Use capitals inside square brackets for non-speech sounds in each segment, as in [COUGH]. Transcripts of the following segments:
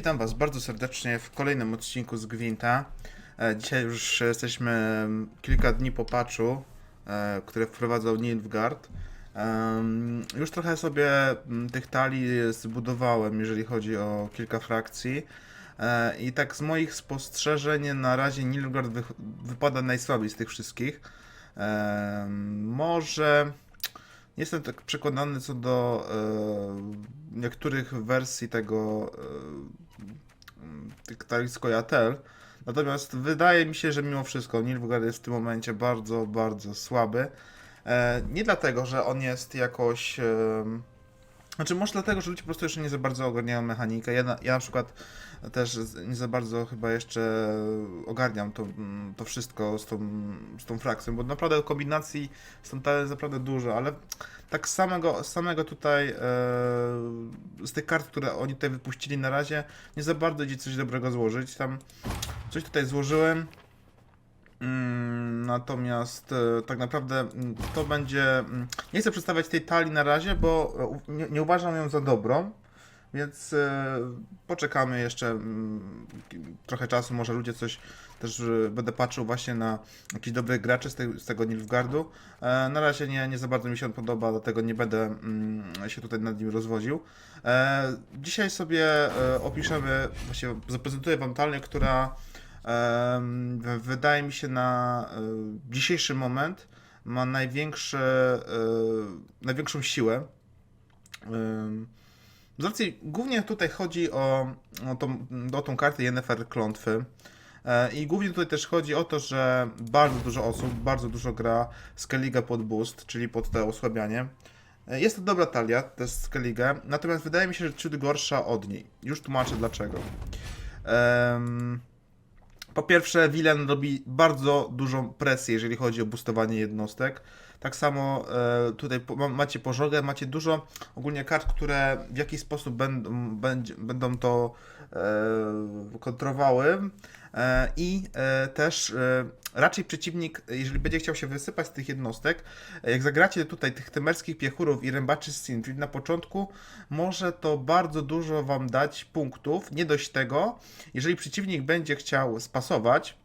Witam Was bardzo serdecznie w kolejnym odcinku z Gwinta. E, Dzisiaj już jesteśmy kilka dni po patchu, e, które wprowadzał Nilfgaard. Już trochę sobie mm, tych talii zbudowałem, jeżeli chodzi o kilka frakcji. E, I tak z moich spostrzeżeń na razie Nilfgaard wy wypada najsłabiej z tych wszystkich. Może nie jestem tak przekonany co do e, niektórych wersji tego e, z Koyatel. Natomiast wydaje mi się, że mimo wszystko Nilfgaard jest w tym momencie bardzo, bardzo słaby. E, nie dlatego, że on jest jakoś. E, znaczy, może dlatego, że ludzie po prostu jeszcze nie za bardzo ogarniają mechanikę. Ja na, ja na przykład też nie za bardzo chyba jeszcze ogarniam to, mm, to wszystko z tą, z tą frakcją, bo naprawdę kombinacji z tą jest naprawdę dużo, ale tak samego, samego tutaj, e, z tych kart, które oni tutaj wypuścili na razie, nie za bardzo idzie coś dobrego złożyć. Tam coś tutaj złożyłem. Mm, Natomiast e, tak naprawdę mm, to będzie. mm, Nie chcę przedstawiać tej talii na razie, bo e, nie, nie uważam ją za dobrą. Więc e, poczekamy jeszcze trochę czasu. Może ludzie coś też będę patrzył właśnie na jakichś dobrych graczy z, tej, z tego Nilfgaardu. E, na razie nie, nie za bardzo mi się on podoba, dlatego nie będę się tutaj nad nim rozwodził. E, dzisiaj sobie opiszemy, właśnie zaprezentuję Wam talię, która wydaje mi się na e, dzisiejszy moment ma największe, e, największą siłę. Z racji głównie tutaj chodzi o, o, tą, o tą kartę Yennefer Klątwy. E, I głównie tutaj też chodzi o to, że bardzo dużo osób, bardzo dużo gra Skellige pod boost, czyli pod to osłabianie. Jest to dobra talia, jest Skellige, natomiast wydaje mi się, że ciut gorsza od niej. Już tłumaczę dlaczego. Em, po pierwsze, Wilen robi bardzo dużą presję, jeżeli chodzi o boostowanie jednostek. Tak samo e, tutaj macie pożogę, macie dużo ogólnie kart, które w jakiś sposób będą, będą to e, kontrowały. E, I e, też e, raczej przeciwnik, jeżeli będzie chciał się wysypać z tych jednostek, jak zagracie tutaj tych temerskich piechurów i rębaczy z Sin, czyli na początku, może to bardzo dużo wam dać punktów. Nie dość tego, jeżeli przeciwnik będzie chciał spasować,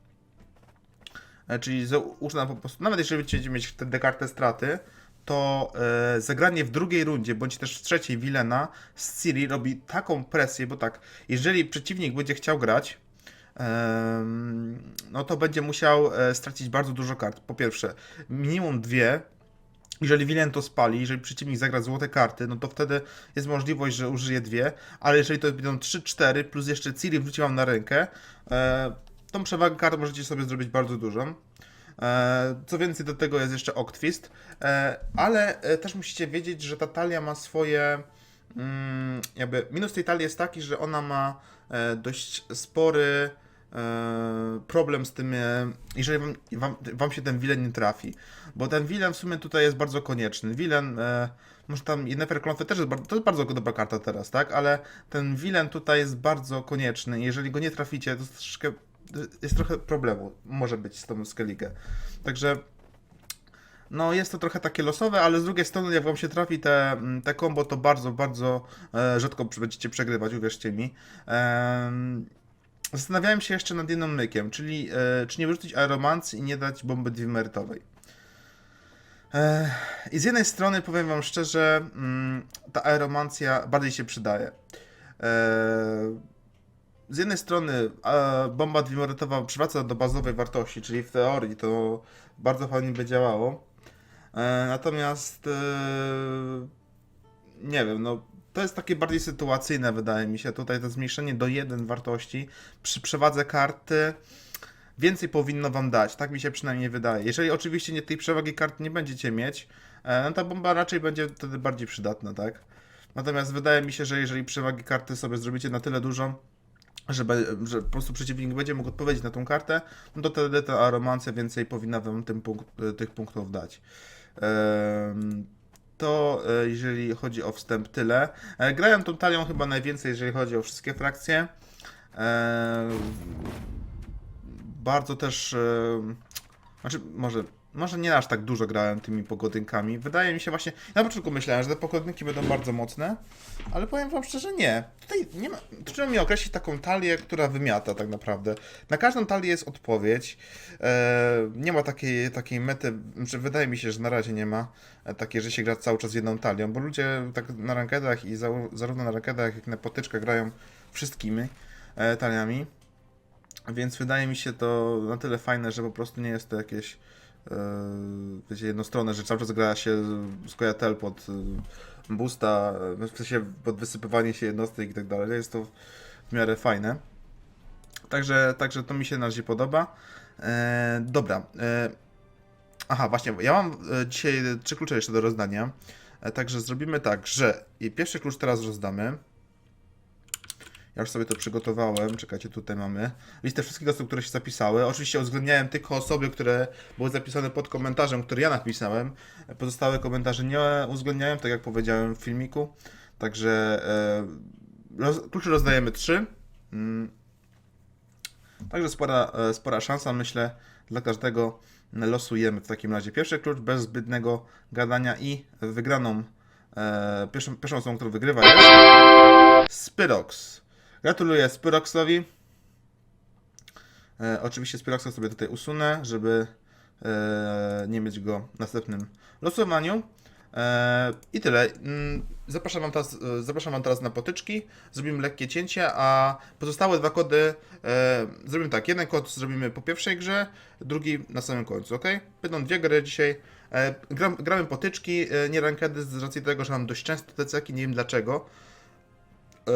czyli użyna po prostu, nawet jeżeli będziecie mieć wtedy kartę straty, to e, zagranie w drugiej rundzie, bądź też w trzeciej Wilena z Ciri robi taką presję, bo tak, jeżeli przeciwnik będzie chciał grać, no to będzie musiał e, stracić bardzo dużo kart. Po pierwsze, minimum dwie, jeżeli Wilen to spali, jeżeli przeciwnik zagra złote karty, no to wtedy jest możliwość, że użyje dwie, ale jeżeli to będą 3-4 plus jeszcze Ciri wrzuci wam na rękę, e, tą przewagę kart możecie sobie zrobić bardzo dużą. E, co więcej, do tego jest jeszcze Octfist, e, ale e, też musicie wiedzieć, że ta talia ma swoje. Mm, jakby minus tej talii jest taki, że ona ma e, dość spory problem z tym, e, jeżeli wam, wam, wam się ten Wilen nie trafi. Bo ten Wilen w sumie tutaj jest bardzo konieczny. Wilen, e, może tam Yennefer Klątwy też jest, bardzo, to jest bardzo dobra karta teraz, tak? Ale ten Wilen tutaj jest bardzo konieczny. Jeżeli go nie traficie, to jest jest trochę problemu, może być z tą Skellige. Także no jest to trochę takie losowe, ale z drugiej strony jak wam się trafi te, mm, te combo, to bardzo, bardzo e, rzadko będziecie przegrywać, uwierzcie mi. Em, Zastanawiałem się jeszcze nad jednym mykiem, czyli e, czy nie wyrzucić aeromancji i nie dać bomby dwimerytowej. E, I z jednej strony powiem wam szczerze, mm, ta aeromancja bardziej się przydaje. E, z jednej strony e, bomba dwimerytowa przywraca do bazowej wartości, czyli w teorii to bardzo fajnie by działało. E, natomiast e, nie wiem, no to jest takie bardziej sytuacyjne, wydaje mi się. Tutaj to zmniejszenie do 1 wartości przy przewadze karty więcej powinno wam dać. Tak mi się przynajmniej wydaje. Jeżeli oczywiście nie, tej przewagi kart nie będziecie mieć, e, no ta bomba raczej będzie wtedy bardziej przydatna, tak? Natomiast wydaje mi się, że jeżeli przewagi karty sobie zrobicie na tyle dużą, że, że po prostu przeciwnik będzie mógł odpowiedzieć na tą kartę, no to wtedy ta aromancja więcej powinna wam tym punkt, tych punktów dać. Em, to e, jeżeli chodzi o wstęp, tyle. E, Grałem tą talią chyba najwięcej, jeżeli chodzi o wszystkie frakcje. E, Bardzo też. Znaczy, może może nie aż tak dużo grałem tymi pogodynkami. Wydaje mi się właśnie, na początku myślałem, że te pogodynki będą bardzo mocne, ale powiem wam szczerze, nie. Tutaj nie ma, trudno mi określić taką talię, która wymiata tak naprawdę. Na każdą talię jest odpowiedź. E, nie ma takiej, takiej mety, że wydaje mi się, że na razie nie ma e, takiej, że się gra cały czas jedną talią, bo ludzie tak na rankedach i za, zarówno na rankedach, jak i na potyczkach grają wszystkimi e, taliami. Więc wydaje mi się to na tyle fajne, że po prostu nie jest to jakieś wiecie, jednostronne, że cały czas gra się z pod e, boosta, e, w sensie pod wysypywanie się jednostek i tak dalej. Jest to w miarę fajne. Także, także to mi się na razie podoba. E, dobra. E, aha, właśnie, ja mam e, dzisiaj trzy klucze jeszcze do rozdania. E, także zrobimy tak, że i pierwszy klucz teraz rozdamy. Ja już sobie to przygotowałem. Czekajcie, tutaj mamy listę wszystkich osób, które się zapisały. Oczywiście uwzględniałem tylko osoby, które były zapisane pod komentarzem, który ja napisałem. Pozostałe komentarze nie uwzględniałem, tak jak powiedziałem w filmiku. Także e, roz, klucze rozdajemy trzy. Mm. Także spora, e, spora szansa, myślę, dla każdego. Losujemy w takim razie pierwszy klucz bez zbytnego gadania i wygraną e, pierwszą, pierwszą osobą, którą wygrywa jest Spyrox. Gratuluję Spyroxowi. E, oczywiście Spyroxa sobie tutaj usunę, żeby e, nie mieć go w następnym losowaniu. E, I tyle. Mm, Zapraszam wam, teraz, e, zapraszam wam teraz na potyczki. Zrobimy lekkie cięcie, a pozostałe dwa kody e, zrobimy tak. Jeden kod zrobimy po pierwszej grze, drugi na samym końcu, ok? Będą dwie gry dzisiaj. E, gram, gramy potyczki, e, nie rankedy z racji tego, że mam dość często te ceki, nie wiem dlaczego. E,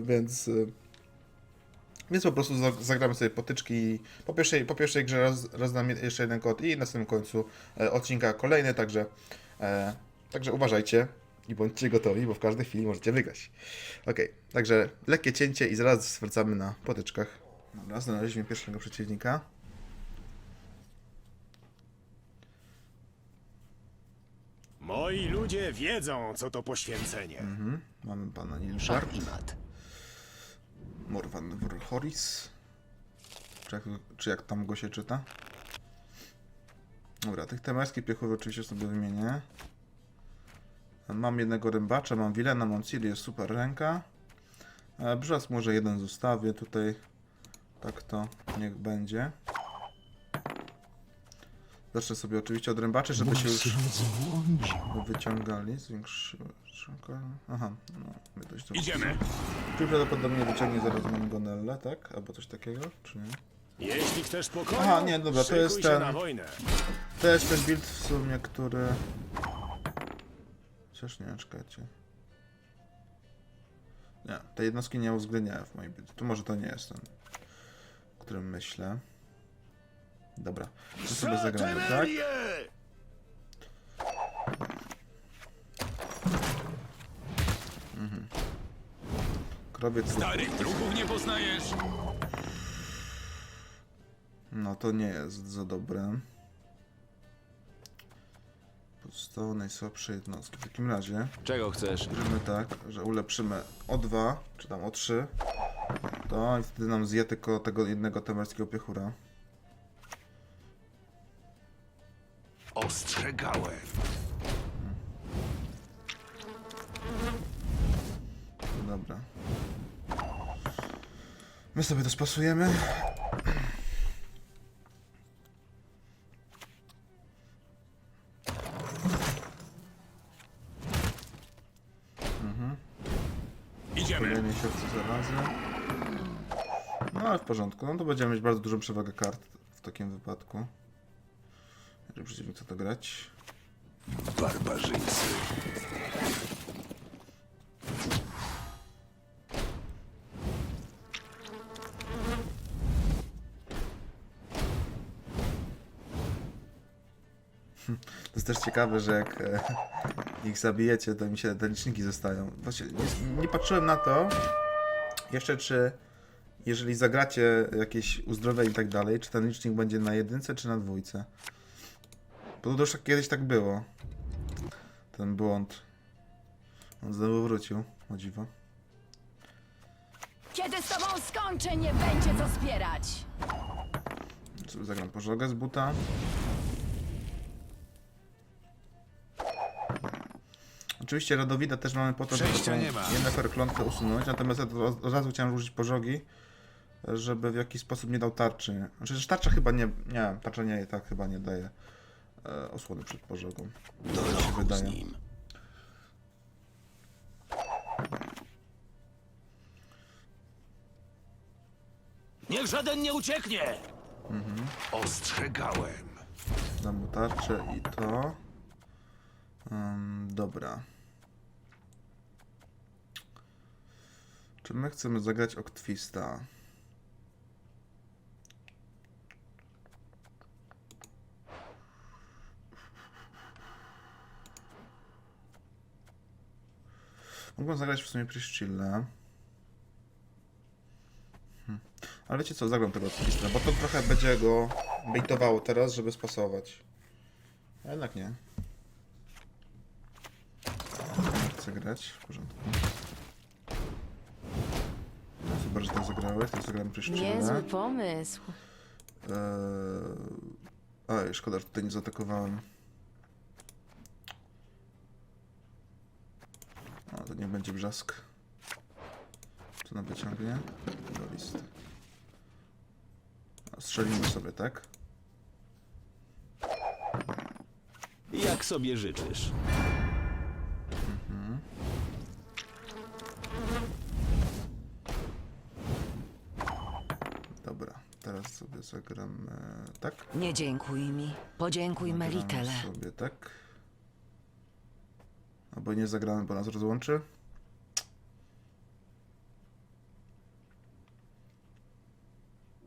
więc. e, Więc po prostu za- zagramy sobie potyczki. Po pierwszej, po pierwszej grze roz, rozdam je- jeszcze jeden kod i na samym końcu e, odcinka kolejny, także, e, także uważajcie i bądźcie gotowi, bo w każdej chwili możecie wygrać. Ok, także lekkie cięcie i zaraz wracamy na potyczkach. Dobra, znaleźliśmy pierwszego przeciwnika. Moi ludzie wiedzą, co to poświęcenie. Mhm. Mamy pana Nilgard, Szachmat. Morvan Vorhoris. Czy jak, czy jak tam go się czyta? Dobra, tych temerskich piechów oczywiście sobie wymienię. Mam jednego rybacza, mam Wilena, mam Cirię, super ręka. E, Brzask może jeden zostawię tutaj. Tak to niech będzie. Zacznę sobie oczywiście od rębaczy, żeby się już wyciągali. Zwiększyły. Aha, no, my dość dobrze. Idziemy. Tu prawdopodobnie wyciągnie zaraz Mangonellę, tak? Albo coś takiego, czy nie? Jeśli chcesz pokoju, Aha, nie, dobra, to jest ten-. To jest ten build w sumie, który... Chociaż nie, czekajcie. Nie, te jednostki nie uwzględniałem w moim build. To może to nie jest ten, o którym myślę. Dobra, to sobie zagramy, tak? Satymerie! Krobiec... Starych trupów nie poznajesz? No to nie jest za dobre. Pozostałe najsłabsze jednostki. W takim razie Czego chcesz? Zrobimy tak, że ulepszymy o 2, czy tam o 3. To i wtedy nam zje tylko tego jednego temerskiego piechura. Ostrzegałem. No Dobra. My sobie to spasujemy. Idziemy. Kolejny siewcy zarazy. No ale w porządku. No to będziemy mieć bardzo dużą przewagę kart w takim wypadku. Jeżeli przeciwnik chce to grać. Barbarzyńcy. To jest też ciekawe, że jak e, ich zabijecie, to mi się te liczniki zostają. Właśnie nie, nie patrzyłem na to jeszcze, czy jeżeli zagracie jakieś uzdrowienie i tak dalej, czy ten licznik będzie na jedynce, czy na dwójce. Bo to już kiedyś tak było. Ten błąd. On znowu wrócił, o dziwo. Kiedy z tobą skończę, nie będzie co spierać. Zagram pożogę z buta. Oczywiście Radowida też mamy po to, żeby nie ma. usunąć, natomiast ja od od razu chciałem rzucić pożogi, żeby w jakiś sposób nie dał tarczy. Znaczy, Przecież tarcza chyba nie, nie, tarcza nie, tak chyba nie daje e, osłony przed pożogą. Do Tak się wydaje. nim. Niech żaden nie ucieknie! Ostrzegałem. Dam mu tarczę i to. Ym, dobra. Czy my chcemy zagrać Oktwista? Mógłbym zagrać w sumie Priscilla. Hmm. Ale wiecie co, zagram tego Oktwista, bo to trochę będzie go baitowało teraz, żeby spasować. A jednak nie. Chcę grać, w porządku. Super, że tak zagrałeś, to zagrałem Priscilla. Niezły pomysł. Eee... Oj, szkoda, że tutaj nie zaatakowałem. O, to nie będzie brzask. Co nam wyciągnie? Do listy. A, Strzelimy sobie, tak? Jak sobie życzysz. Dobra, teraz sobie zagramy tak. Nie dziękuj mi. Podziękuj Zagramy Melitele. sobie tak. Albo nie zagramy, bo nas rozłączy.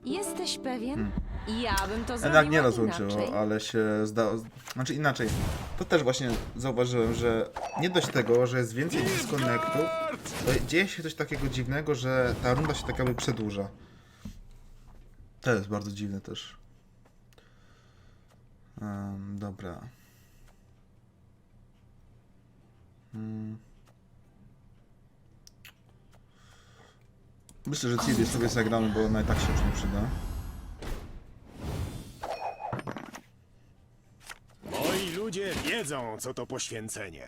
Jesteś pewien? Ja bym to zrobiła Hmm. Jednak nie rozłączyło, inaczej. ale się zdało. Znaczy inaczej. To też właśnie zauważyłem, że nie dość tego, że jest więcej disconnectów, to dzieje się coś takiego dziwnego, że ta runda się tak jakby przedłuża. To jest bardzo dziwne też. Em, dobra. Mm. Myślę, że Ciri sobie zagramy, bo ona i tak się już nie przyda. Moi ludzie wiedzą, co to poświęcenie.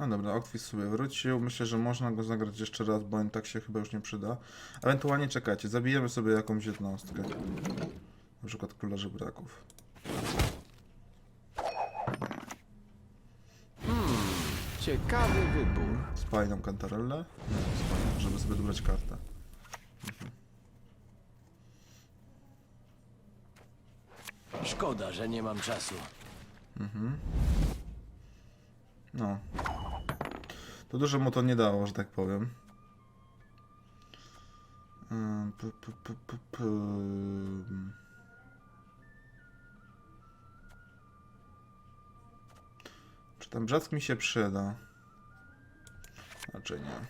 No dobra, Okwis sobie wrócił. Myślę, że można go zagrać jeszcze raz, bo on tak się chyba już nie przyda. Ewentualnie czekajcie, zabijemy sobie jakąś jednostkę. Na przykład króla żebraków. Ciekawy wybór. Spali nam kantarellę? Nie, spali, żeby sobie dobrać kartę. Szkoda, że nie mam czasu. No. To dużo mu to nie dało, że tak powiem. Czy ten brzask mi się przyda? Raczej nie.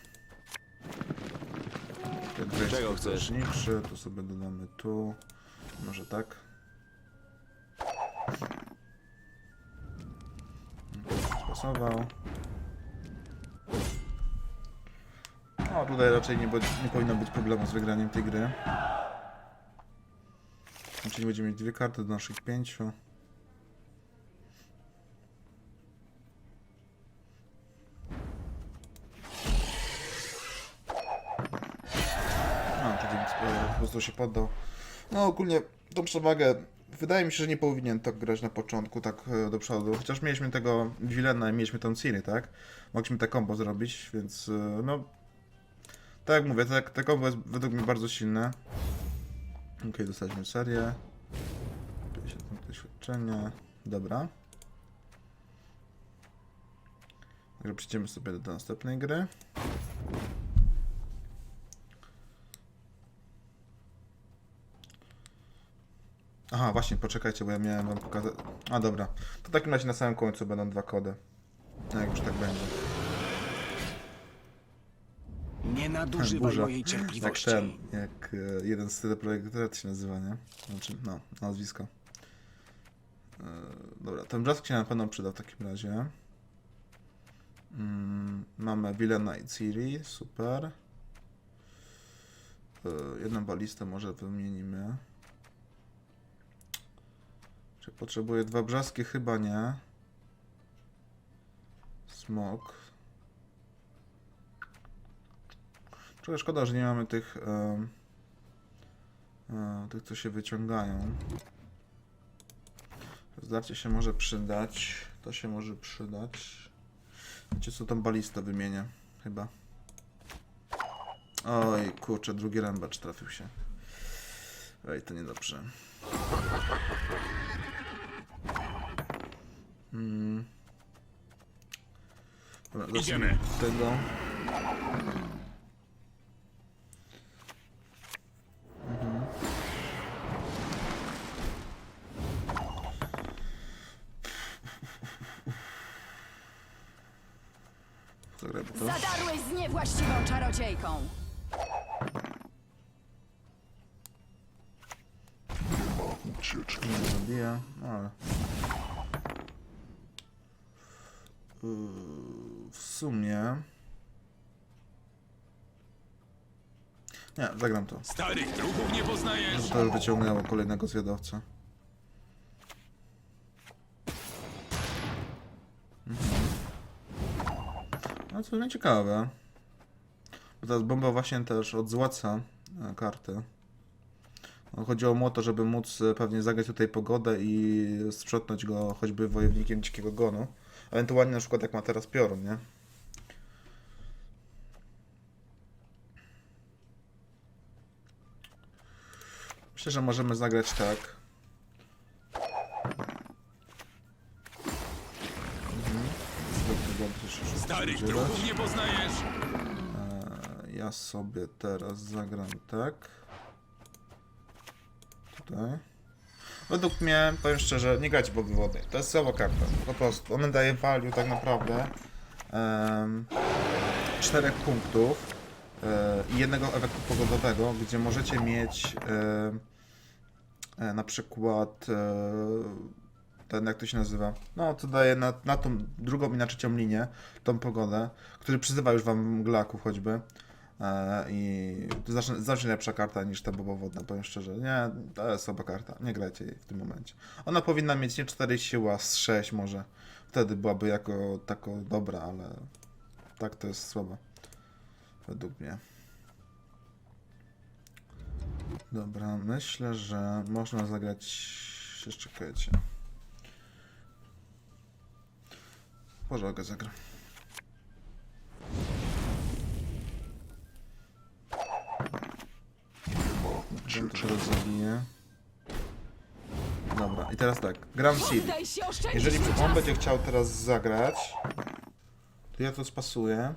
Ten Czego chcesz? ważniejszy, Tu sobie dodamy tu. Może tak. Spasował. No, tutaj raczej nie, nie powinno być problemu z wygraniem tej gry. Czyli będziemy mieć dwie karty do naszych pięciu. A, tutaj e, po prostu się poddał. No ogólnie tą przewagę wydaje mi się, że nie powinien tak grać na początku, tak e, do przodu. Chociaż mieliśmy tego Wilena i mieliśmy tą Ciri, tak? Mogliśmy te combo zrobić, więc e, no... Tak jak mówię, te, te combo jest według mnie bardzo silne. Ok, dostaliśmy serię. 50 punktów doświadczenia. Dobra. Także przejdziemy sobie do następnej gry. Aha, właśnie, poczekajcie, bo ja miałem wam pokazać. A dobra. To w takim razie na samym końcu będą dwa kody. No jak już tak będzie. Nie nadużywaj Burza. mojej Jak cierpliwości. ten, jak e, jeden z teleprojektorów się nazywa, nie? Znaczy, no, nazwisko. E, dobra, ten brzask się na pewno przyda w takim razie. Mm, mamy Vilena i Ciri, super. E, Jedną balistę może wymienimy. Czy potrzebuję dwa brzaski? Chyba nie. Smok. Trochę szkoda, że nie mamy tych, em, e, tych co się wyciągają. Zdarcie się może przydać. To się może przydać. Wiecie co, tą balistę wymienię. Chyba. Oj, kurczę, drugi rębacz trafił się. Ej, to niedobrze. Hmm. Dobra, Idziemy. tego. Zagrajmy to. Zadarłeś z niewłaściwą czarodziejką. Nie zabija, no ale... Yy, W sumie... Nie, zagram to. Starych druhów nie poznajesz? To już wyciągnęło kolejnego zwiadowcę. Co ciekawe. Bo teraz bomba właśnie też odzłaca e, karty. No, chodziło mu o to, żeby móc e, pewnie zagrać tutaj pogodę i sprzątnąć go choćby wojownikiem dzikiego gonu. Ewentualnie na przykład jak ma teraz piorun, nie? Myślę, że możemy zagrać tak. Starych druhów nie poznajesz? E, Ja sobie teraz zagram tak. Tutaj. Według mnie, powiem szczerze, nie grać boby wody. To jest słaba karta. Po prostu. Ona daje value tak naprawdę em, czterech punktów e, i jednego efektu pogodowego, gdzie możecie mieć e, na przykład ten, jak to się nazywa, no to daje na, na tą drugą i na trzecią linię tą pogodę, który przyzywa już wam mglaków choćby. E, I to znacznie, znacznie lepsza karta niż ta bobowodna, powiem szczerze. Nie, to jest słaba karta. Nie grajcie jej w tym momencie. Ona powinna mieć nie 4 siła, z 6 może. Wtedy byłaby jako tako dobra, ale tak to jest słaba. Według mnie. Dobra, myślę, że można zagrać. Jeszcze czekajcie. Pożogę zagra. Ten teraz zabije. Dobra, i teraz tak. Gram oszczędzić Jeżeli on będzie chciał teraz zagrać, to ja to spasuję.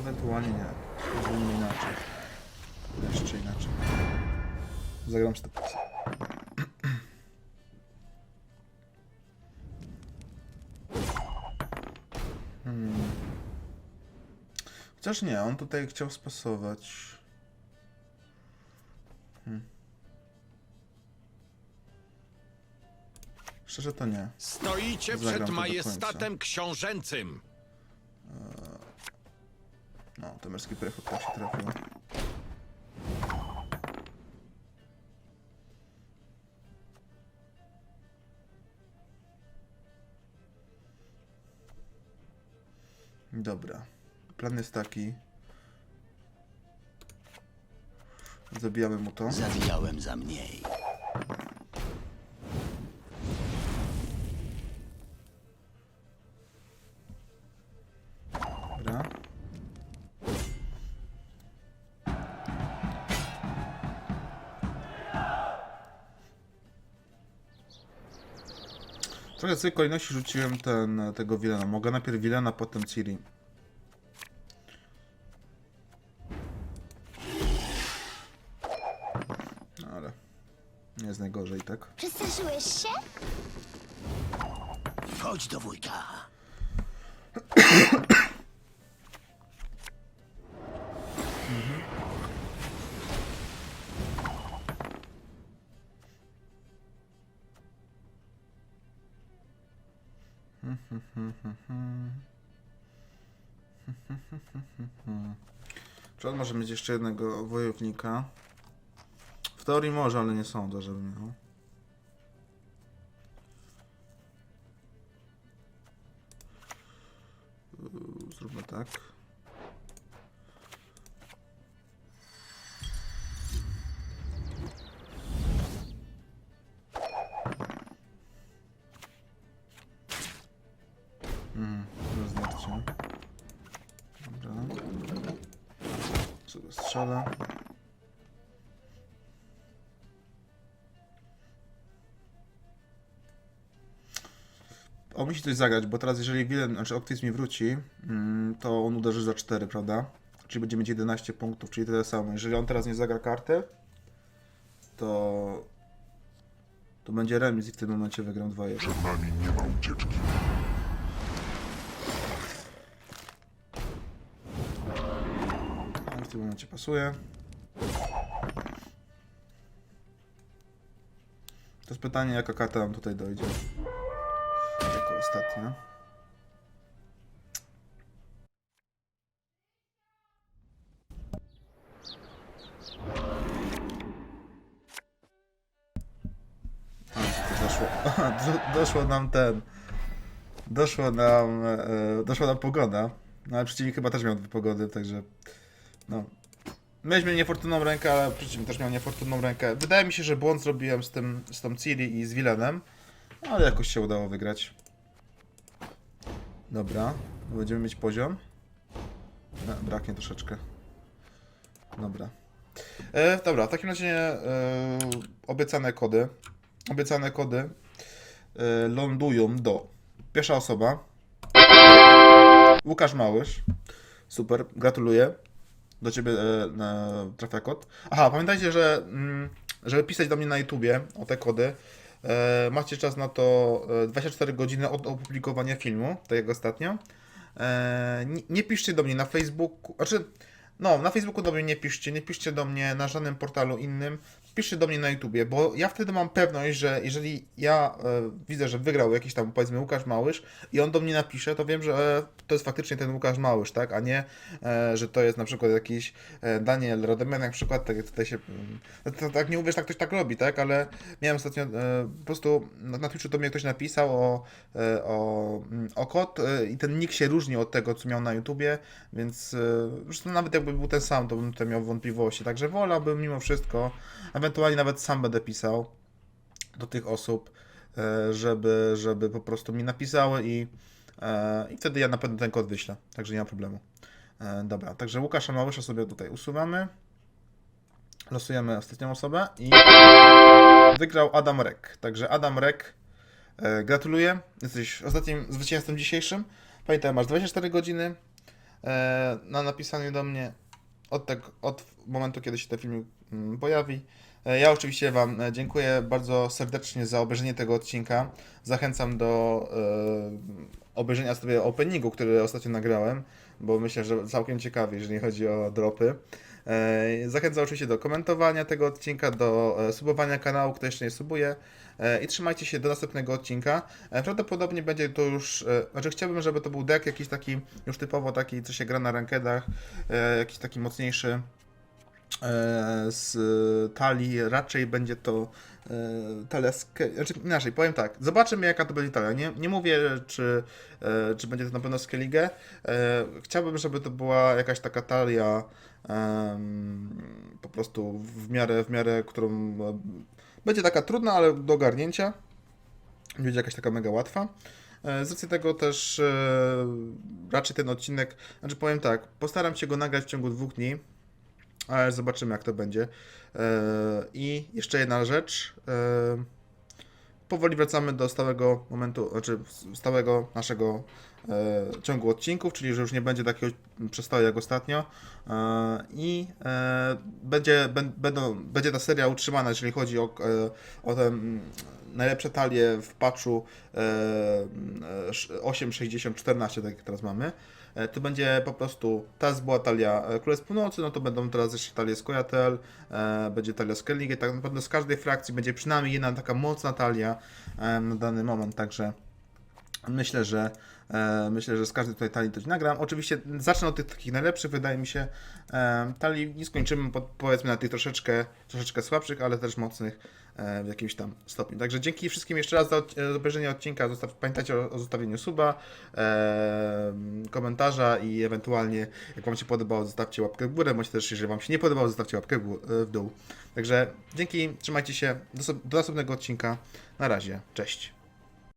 Ewentualnie nie. Zrobimy inaczej. Jeszcze inaczej. Zagram stopację. Chociaż nie, on tutaj chciał spasować. Szczerze to nie. Stoicie Zagram przed majestatem książęcym. No, to męski prechód tak się trafił. Dobra. Plan jest taki. Zabijamy mu to. Zabijałem za mniej. Dobra. Trochę z tej kolejności rzuciłem ten, tego Wilena. Mogę najpierw Wilena, potem Ciri. Chodź do wujka. Czy on może mieć jeszcze jednego wojownika? W teorii może, ale nie sądzę, żeby miał. Yy, O, musi coś zagrać, bo teraz jeżeli Willen, znaczy Octis mi wróci, mm, to on uderzy za 4, prawda? Czyli będzie mieć 11 punktów, czyli tyle samo. Jeżeli on teraz nie zagra karty, to... To będzie remis i w tym momencie wygram 2-1. Przed nami nie ma ucieczki. W tym momencie pasuje. To jest pytanie, jaka karta nam tutaj dojdzie. To doszło. [LAUGHS] Do- Doszło nam ten. Doszło nam. E, doszła nam pogoda. No ale przeciwnik chyba też miał dwie pogody, także. No. Mieliśmy niefortunną rękę, ale przeciwnik też miał niefortunną rękę. Wydaje mi się, że błąd zrobiłem z tym, z tą Ciri i z Wilenem, ale jakoś się udało wygrać. Dobra, będziemy mieć poziom. No, braknie troszeczkę. Dobra. E, dobra, w takim razie e, obiecane kody. Obiecane kody e, lądują do pierwsza osoba. Łukasz Małysz. Super, gratuluję. Do ciebie e, trafia kod. Aha, pamiętajcie, że mm, żeby pisać do mnie na YouTubie o te kody, e, macie czas na to e, 24 godziny od opublikowania filmu, tak jak ostatnio. E, nie piszcie do mnie na Facebooku, znaczy, no, na Facebooku do mnie nie piszcie, nie piszcie do mnie na żadnym portalu innym, piszcie do mnie na YouTubie, bo ja wtedy mam pewność, że jeżeli ja e, widzę, że wygrał jakiś tam, powiedzmy, Łukasz Małysz i on do mnie napisze, to wiem, że e, to jest faktycznie ten Łukasz Małysz, tak, a nie, e, że to jest na przykład jakiś e, Daniel Rodemian, na przykład, tak jak tutaj się, mm, to, tak nie że tak ktoś tak robi, tak, ale miałem ostatnio, e, po prostu na, na Twitchu do mnie ktoś napisał o, e, o, mm, o kod e, i ten nick się różni od tego, co miał na YouTubie, więc e, nawet jakby był ten sam, to bym tutaj miał wątpliwości, także wolałbym mimo wszystko, ewentualnie nawet sam będę pisał do tych osób, e, żeby, żeby po prostu mi napisały i, e, i wtedy ja na pewno ten kod wyślę, także nie ma problemu. E, Dobra, także Łukasza Małysza sobie tutaj usuwamy. Losujemy ostatnią osobę i wygrał Adam Rek. Także Adam Rek, gratuluję. Jesteś ostatnim zwycięzcą dzisiejszym. Pamiętaj, masz 24 godziny na napisanie do mnie od, tego, od momentu, kiedy się ten film mm, pojawi. E, Ja oczywiście Wam e, dziękuję bardzo serdecznie za obejrzenie tego odcinka. Zachęcam do e, obejrzenia sobie openingu, który ostatnio nagrałem, bo myślę, że całkiem ciekawy, jeżeli chodzi o dropy. E, Zachęcam oczywiście do komentowania tego odcinka, do e, subowania kanału, kto jeszcze nie subuje. E, I trzymajcie się do następnego odcinka. Prawdopodobnie będzie to już. Znaczy, chciałbym, żeby to był deck jakiś taki, już typowo taki, co się gra na rankedach, jakiś taki mocniejszy z talii. Raczej będzie to e, talia. ske- Znaczy, inaczej, powiem tak. Zobaczymy, jaka to będzie talia. Nie, nie mówię, czy, e, czy będzie to na pewno Skellige. E, Chciałbym, żeby to była jakaś taka talia. po prostu w miarę, w miarę, którą e, będzie taka trudna, ale do ogarnięcia. Nie będzie jakaś taka mega łatwa. E, Z racji tego też e, raczej ten odcinek, znaczy powiem tak, postaram się go nagrać w ciągu dwóch dni, ale zobaczymy jak to będzie. E, I jeszcze jedna rzecz. e, Powoli wracamy do stałego momentu, znaczy stałego naszego e, ciągu odcinków, czyli że już nie będzie takiego przestoju jak ostatnio. I będzie, bę- będą, będzie ta seria utrzymana, jeżeli chodzi o, o te mm, najlepsze talie w patchu e, e, 8, 60, 14, tak jak teraz mamy. E, To będzie po prostu, teraz była talia e, Królestw Północy, no to będą teraz jeszcze talie Skojatel, e, będzie talia Skellige, tak naprawdę z każdej frakcji będzie przynajmniej jedna taka mocna talia na dany moment, także Myślę, że myślę, że z każdej tutaj talii coś nagram. Oczywiście zacznę od tych takich najlepszych, wydaje mi się. Talii nie skończymy powiedzmy na tych troszeczkę, troszeczkę słabszych, ale też mocnych w jakimś tam stopniu. Także dzięki wszystkim jeszcze raz za za obejrzenie odcinka. Zostaw, pamiętajcie o, o zostawieniu suba, e, komentarza i ewentualnie jak Wam się podobało, zostawcie łapkę w górę, bądź też jeżeli Wam się nie podobało, zostawcie łapkę w, w dół. Także dzięki, trzymajcie się, do, do następnego odcinka. Na razie, cześć.